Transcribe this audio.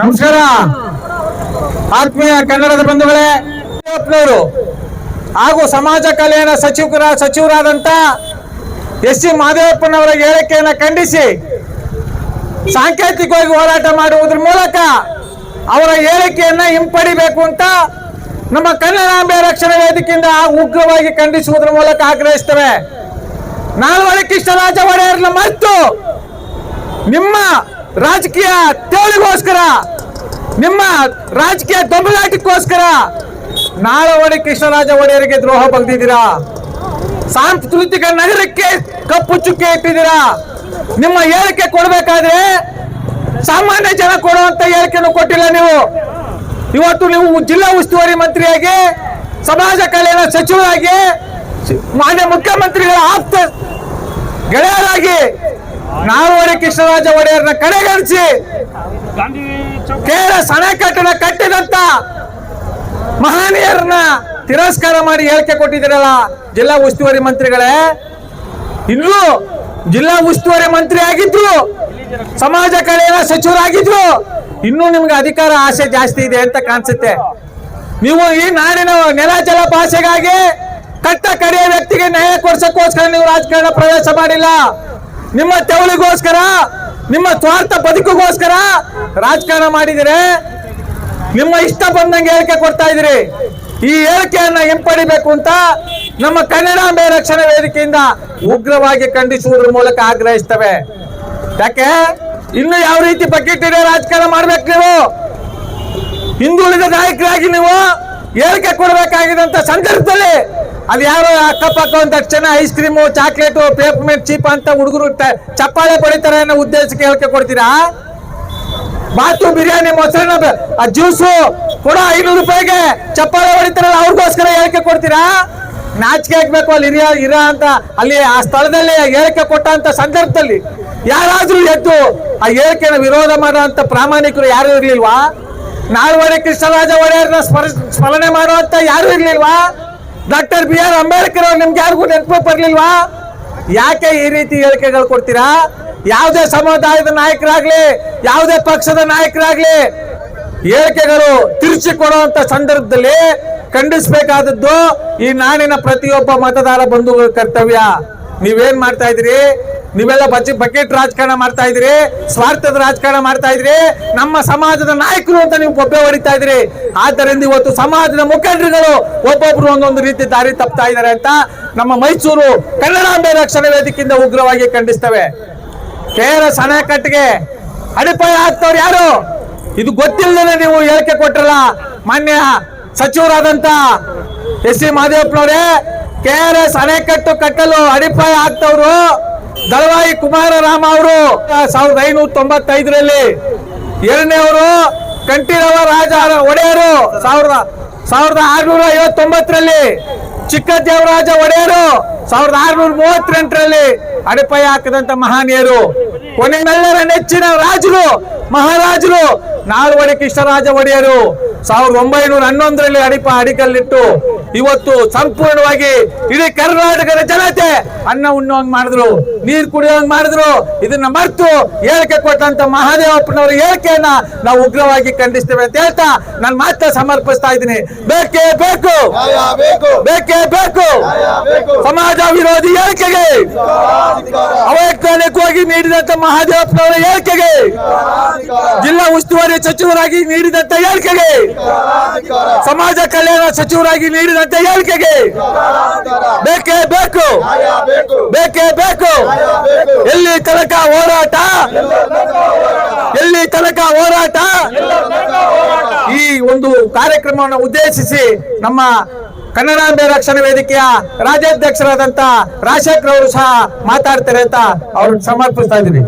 ನಮಸ್ಕಾರ. ಆತ್ಮೀಯ ಕನ್ನಡದ ಬಂಧುಗಳೇ ಹಾಗೂ ಸಮಾಜ ಕಲ್ಯಾಣ ಸಚಿವರ ಸಚಿವರಾದಂಥ ಎಸ್ ಸಿ ಮಾದೇವಪ್ಪನವರ ಹೇಳಿಕೆಯನ್ನು ಖಂಡಿಸಿ ಸಾಂಕೇತಿಕವಾಗಿ ಹೋರಾಟ ಮಾಡುವುದ್ರ ಮೂಲಕ ಅವರ ಹೇಳಿಕೆಯನ್ನ ಹಿಂಪಡಿಬೇಕು ಅಂತ ನಮ್ಮ ಕನ್ನಡಾಂಬೆ ರಕ್ಷಣಾ ವೇದಿಕೆಯಿಂದ ಉಗ್ರವಾಗಿ ಖಂಡಿಸುವುದರ ಮೂಲಕ ಆಗ್ರಹಿಸ್ತೇವೆ. ನಾಲ್ವರೆ ಕೃಷ್ಣರಾಜ ಒಡೆಯರ್ನ ಮತ್ತು ನಿಮ್ಮ ರಾಜಕೀಯ ತೇಳಿಗೋಸ್ಕರ, ನಿಮ್ಮ ರಾಜಕೀಯ ದೊಂಬಲಾಟಕ್ಕೋಸ್ಕರ ಒಡೆ ಕೃಷ್ಣರಾಜ ಒಡೆಯರಿಗೆ ದ್ರೋಹ ಬಗ್ದಿದ್ದೀರಾ? ಸಾಂಸ್ಕೃತಿಕ ನಗರಕ್ಕೆ ಕಪ್ಪು ಚುಕ್ಕೆ ಇಟ್ಟಿದ್ದೀರಾ? ನಿಮ್ಮ ಹೇಳಿಕೆ ಕೊಡಬೇಕಾದ್ರೆ ಸಾಮಾನ್ಯ ಜನ ಕೊಡುವಂತ ಹೇಳಿಕೆಯನ್ನು ಕೊಟ್ಟಿಲ್ಲ ನೀವು. ಇವತ್ತು ನೀವು ಜಿಲ್ಲಾ ಉಸ್ತುವಾರಿ ಮಂತ್ರಿಯಾಗಿ, ಸಮಾಜ ಕಲ್ಯಾಣ ಸಚಿವರಾಗಿ, ಮಾನ್ಯ ಮುಖ್ಯಮಂತ್ರಿಗಳ ಆಪ್ತ ಗೆಳೆಯರಾಗಿ ನಾಲ್ವಡಿ ಕೃಷ್ಣರಾಜ ಒಡೆಯರ್ನ ಕಡೆಗಣಿಸಿ. ಕೇರ ಸಣೆಕಟ್ಟನ ಕಟ್ಟಿದಂತ ಮಹನೀಯರನ್ನ ತಿರಸ್ಕಾರ ಮಾಡಿ ಹೇಳಿಕೆ ಕೊಟ್ಟಿದ್ದೀರಲ್ಲ ಜಿಲ್ಲಾ ಉಸ್ತುವಾರಿ ಮಂತ್ರಿಗಳೇ. ಇನ್ನು ಜಿಲ್ಲಾ ಉಸ್ತುವಾರಿ ಮಂತ್ರಿ ಆಗಿದ್ರು ಸಮಾಜ ಕಲ್ಯಾಣ ಸಚಿವರಾಗಿದ್ರು. ಇನ್ನೂ ನಿಮ್ಗೆ ಅಧಿಕಾರ ಆಸೆ ಜಾಸ್ತಿ ಇದೆ ಅಂತ ಕಾಣಿಸುತ್ತೆ. ನೀವು ಈ ನಾಡಿನ ನೆಲ ಜಲ ಭಾಷೆಗಾಗಿ ಕಟ್ಟ ಕಡೆಯ ವ್ಯಕ್ತಿಗೆ ನ್ಯಾಯ ಕೊಡ್ಸಕ್ಕೋಸ್ಕರ ನೀವು ರಾಜಕಾರಣ ಪ್ರವೇಶ ಮಾಡಿಲ್ಲ. ನಿಮ್ಮ ತೆವಳಿಗೋಸ್ಕರ, ನಿಮ್ಮ ಸ್ವಾರ್ಥ ಬದುಕುಗೋಸ್ಕರ ರಾಜಕಾರಣ ಮಾಡಿದರೆ. ನಿಮ್ಮ ಇಷ್ಟ ಬಂದಂಗೆ ಹೇಳಿಕೆ ಕೊಡ್ತಾ ಇದ್ದೀರಿ. ಈ ಹೇಳಿಕೆಯನ್ನ ಹಿಂಪಡಿಬೇಕು ಅಂತ ನಮ್ಮ ಕನ್ನಡಾಂಬೆ ರಕ್ಷಣಾ ವೇದಿಕೆಯಿಂದ ಉಗ್ರವಾಗಿ ಖಂಡಿಸುವುದರ ಮೂಲಕ ಆಗ್ರಹಿಸ್ತವೆ. ಯಾಕೆ? ಇನ್ನು ಯಾವ ರೀತಿ ಬಕೆಟ್ ಇದೆ ರಾಜಕಾರಣ ಮಾಡ್ಬೇಕು ನೀವು? ಹಿಂದುಳಿದ ನಾಯಕರಾಗಿ ನೀವು ಹೇಳಿಕೆ ಕೊಡಬೇಕಾಗಿದಂತ ಸಂದರ್ಭದಲ್ಲಿ ಅದು ಯಾರೋ ಅಕ್ಕಪಕ್ಕ ಒಂದ್ ತಕ್ಷಣ ice cream chocolate peppermint cheap ಅಂತ ಹುಡುಗರು ಚಪ್ಪಾಳೆ ಪಡಿತಾರೆ ಅನ್ನೋ ಉದ್ದೇಶಕ್ಕೆ ಹೇಳಿಕೆ ಕೊಡ್ತೀರಾ? ಬಾತು ಬಿರಿಯಾನಿ ಮೊಸರನ್ನ ಆ ಜ್ಯೂಸು ಕೂಡ ಐನೂರು ರೂಪಾಯಿಗೆ ಚಪ್ಪಾಳೆ ಹೊಡಿತಾರಲ್ಲ, ಅವ್ರಿಗೋಸ್ಕರ ಹೇಳಿಕೆ ಕೊಡ್ತೀರಾ? ನಾಚಿಕೆ ಹಾಕ್ಬೇಕು ಅಲ್ಲಿ ಇರಿಯ ಇರ ಅಂತ, ಅಲ್ಲಿ ಆ ಸ್ಥಳದಲ್ಲಿ ಹೇಳಿಕೆ ಕೊಟ್ಟಂತ ಸಂದರ್ಭದಲ್ಲಿ ಯಾರಾದ್ರೂ ಎದ್ದು ಆ ಹೇಳಿಕೆನ ವಿರೋಧ ಮಾಡೋ ಅಂತ ಪ್ರಾಮಾಣಿಕರು ಯಾರು ಇರ್ಲಿಲ್ವಾ? ನಾಲ್ವಡೆ ಕೃಷ್ಣರಾಜ ಒಡೆಯರ್ನ ಸ್ಮರಣೆ ಸ್ಮರಣೆ ಅಂತ ಯಾರು ಇರ್ಲಿಲ್ವಾ? ಡಾಕ್ಟರ್ ಬಿ ಆರ್ ಅಂಬೇಡ್ಕರ್ ಅವ್ರು ನಿಮ್ಗೆ ಯಾರಿಗೂ ನೆನಪು ಬರ್ಲಿಲ್ವಾ? ಯಾಕೆ ಈ ರೀತಿ ಹೇಳಿಕೆಗಳು ಕೊಡ್ತೀರಾ? ಯಾವುದೇ ಸಮುದಾಯದ ನಾಯಕರಾಗ್ಲಿ, ಯಾವುದೇ ಪಕ್ಷದ ನಾಯಕರಾಗ್ಲಿ ಹೇಳಿಕೆಗಳು ತಿರುಚಿ ಕೊಡುವಂತ ಸಂದರ್ಭದಲ್ಲಿ ಖಂಡಿಸಬೇಕಾದದ್ದು ಈ ನಾಡಿನ ಪ್ರತಿಯೊಬ್ಬ ಮತದಾರ ಬಂಧುಗಳ ಕರ್ತವ್ಯ. ನೀವೇನ್ ಮಾಡ್ತಾ ಇದ್ರಿ ನೀವೆಲ್ಲ ಬಜೆ ಬಕೆಟ್ ರಾಜಕಾರಣ ಮಾಡ್ತಾ ಇದ್ರಿ ಸ್ವಾರ್ಥದ ರಾಜಕಾರಣ ಮಾಡ್ತಾ ಇದ್ರಿ ನಮ್ಮ ಸಮಾಜದ ನಾಯಕರು ಅಂತ ನೀವು ಬೊಬ್ಬೆ ಹೊಡಿತಾ ಇದ್ರಿ ಆದ್ದರಿಂದ ಇವತ್ತು ಸಮಾಜದ ಮುಖಂಡರುಗಳು ಒಬ್ಬೊಬ್ರು ಒಂದೊಂದು ರೀತಿ ದಾರಿ ತಪ್ತಾ ಇದ್ದಾರೆ ಅಂತ ನಮ್ಮ ಮೈಸೂರು ಕನ್ನಡಾಂಬೆ ರಕ್ಷಣಾ ವೇದಿಕೆಯಿಂದ ಉಗ್ರವಾಗಿ ಖಂಡಿಸ್ತವೆ. ಕೇರ ಸಣೆಕಟ್ಟಿಗೆ ಅಡಿಪಾಯ ಆಗ್ತವ್ರು ಯಾರು? ಇದು ಗೊತ್ತಿಲ್ಲದೆ ನೀವು ಹೇಳಿಕೆ ಕೊಟ್ರಲ್ಲ ಮಾನ್ಯ ಸಚಿವರಾದಂತ ಎಸ್ ಸಿ ಮಹದೇವಪ್ಪನವರೇ ಕೆ ಆರ್ ಎಸ್ ಅಣೆಕಟ್ಟು ಕಟ್ಟಲು ಅಡಿಪಾಯ ಆಗ್ತವ್ರು. ದಳವಾಯಿ ಕುಮಾರರಾಮ ಅವರು. ಸಾವಿರದ ಐನೂರ ತೊಂಬತ್ತೈದರಲ್ಲಿ ಎರಡನೇವರು ಕಂಠೀರವ ರಾಜ ಒಡೆಯರು. ಸಾವಿರದ ಸಾವಿರದ ಆರುನೂರ ಐವತ್ತೊಂಬತ್ತರಲ್ಲಿ ಚಿಕ್ಕ ದೇವರಾಜ ಒಡೆಯರು. ಸಾವಿರದ ಆರುನೂರ ಮೂವತ್ತೆಂಟರಲ್ಲಿ ಅಡಿಪಾಯ ಹಾಕಿದಂತ ಮಹಾನೀಯರು. ಕೊನೆಗೆಲ್ಲರ ನೆಚ್ಚಿನ ರಾಜರು, ಮಹಾರಾಜರು. ನಾಲ್ವಡಿ ಕೃಷ್ಣರಾಜ ಒಡೆಯರು. ಸಾವಿರದ ಒಂಬೈನೂರ ಹನ್ನೊಂದರಲ್ಲಿ ಅಡಿಪ ಅಡಿಕಲ್ಲಿಟ್ಟು ಇವತ್ತು ಸಂಪೂರ್ಣವಾಗಿ ಇಡೀ ಕರ್ನಾಟಕದ ಜನತೆ ಅನ್ನ ಉಣ್ಣುವಂಗ್ ಮಾಡಿದ್ರು, ನೀರು ಕುಡಿಯೋಂಗ್ ಮಾಡಿದ್ರು. ಇದನ್ನ ಮರೆತು ಹೇಳಿಕೆ ಕೊಟ್ಟಂತ ಮಹಾದೇವಪ್ಪನವರ ಹೇಳಿಕೆಯನ್ನ ನಾವು ಉಗ್ರವಾಗಿ ಖಂಡಿಸ್ತೇವೆ ಅಂತ ಹೇಳ್ತಾ ನಾನು ಮಾತ್ರ ಸಮರ್ಪಿಸ್ತಾ ಇದ್ದೀನಿ. ಬೇಕೇ ಬೇಕು. ಬೇಕು ಬೇಕೇ. ಸಮಾಜ ವಿರೋಧಿ ಹೇಳಿಕೆಗೆ ಅವೈಜ್ಞಾನಿಕವಾಗಿ ನೀಡಿದಂತ ಮಹಾದೇವಪ್ಪನವರ ಹೇಳಿಕೆಗೆ ಜಿಲ್ಲಾ ಉಸ್ತುವಾರಿ ಸಚಿವರಾಗಿ ನೀಡಿದಂತ ಹೇಳಿಕೆಗೆ ಸಮಾಜ ಕಲ್ಯಾಣ ಸಚಿವರಾಗಿ ನೀಡಿದಂತೆ ಹೇಳಿಕೆಗೆ. ಬೇಕೇ ಬೇಕು. ಬೇಕು. ಬೇಕು ಎಲ್ಲಿ ತನಕ ಹೋರಾಟ? ಎಲ್ಲಿ ತನಕ ಹೋರಾಟ? ಈ ಒಂದು ಕಾರ್ಯಕ್ರಮವನ್ನು ಉದ್ದೇಶಿಸಿ ನಮ್ಮ ಕನ್ನಡಾಂಬೆ ರಕ್ಷಣಾ ವೇದಿಕೆಯ ರಾಜ್ಯಾಧ್ಯಕ್ಷರಾದಂತ ರಾಜಶೇಖರ್ ಅವರು ಸಹ ಮಾತಾಡ್ತಾರೆ ಅಂತ ಅವ್ರನ್ನ ಸಮರ್ಪಿಸ್ತಾ ಇದ್ದೀನಿ.